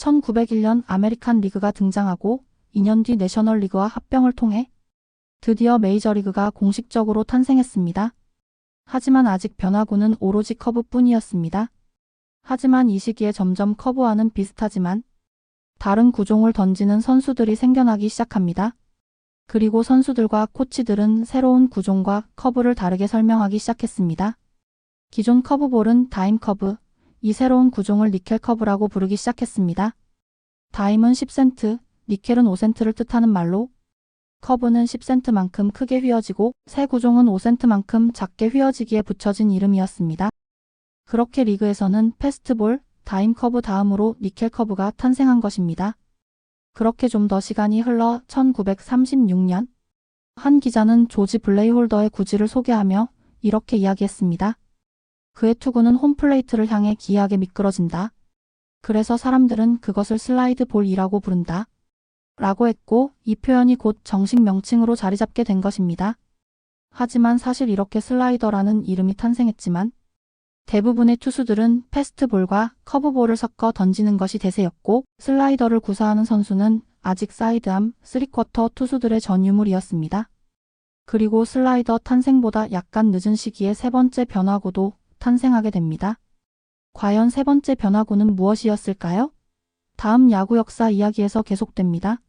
1901년 아메리칸 리그가 등장하고 2년 뒤 내셔널 리그와 합병을 통해 드디어 메이저리그가 공식적으로 탄생했습니다. 하지만 아직 변화구는 오로지 커브뿐이었습니다. 하지만 이 시기에 점점 커브와는 비슷하지만 다른 구종을 던지는 선수들이 생겨나기 시작합니다. 그리고 선수들과 코치들은 새로운 구종과 커브를 다르게 설명하기 시작했습니다. 기존 커브볼은 다임 커브, 이 새로운 구종을 니켈 커브라고 부르기 시작했습니다. 다임은 10센트, 니켈은 5센트를 뜻하는 말로 커브는 10센트만큼 크게 휘어지고 새 구종은 5센트만큼 작게 휘어지기에 붙여진 이름이었습니다. 그렇게 리그에서는 패스트볼, 다임 커브 다음으로 니켈 커브가 탄생한 것입니다. 그렇게 좀 더 시간이 흘러 1936년 한 기자는 조지 블레이홀더의 구지를 소개하며 이렇게 이야기했습니다. 그의 투구는 홈플레이트를 향해 기이하게 미끄러진다. 그래서 사람들은 그것을 슬라이드 볼이라고 부른다. 라고 했고 이 표현이 곧 정식 명칭으로 자리 잡게 된 것입니다. 하지만 사실 이렇게 슬라이더라는 이름이 탄생했지만 대부분의 투수들은 패스트볼과 커브볼을 섞어 던지는 것이 대세였고 슬라이더를 구사하는 선수는 아직 사이드암, 쓰리쿼터 투수들의 전유물이었습니다. 그리고 슬라이더 탄생보다 약간 늦은 시기에 세 번째 변화구도 탄생하게 됩니다. 과연 세 번째 변화구는 무엇이었을까요? 다음 야구 역사 이야기에서 계속됩니다.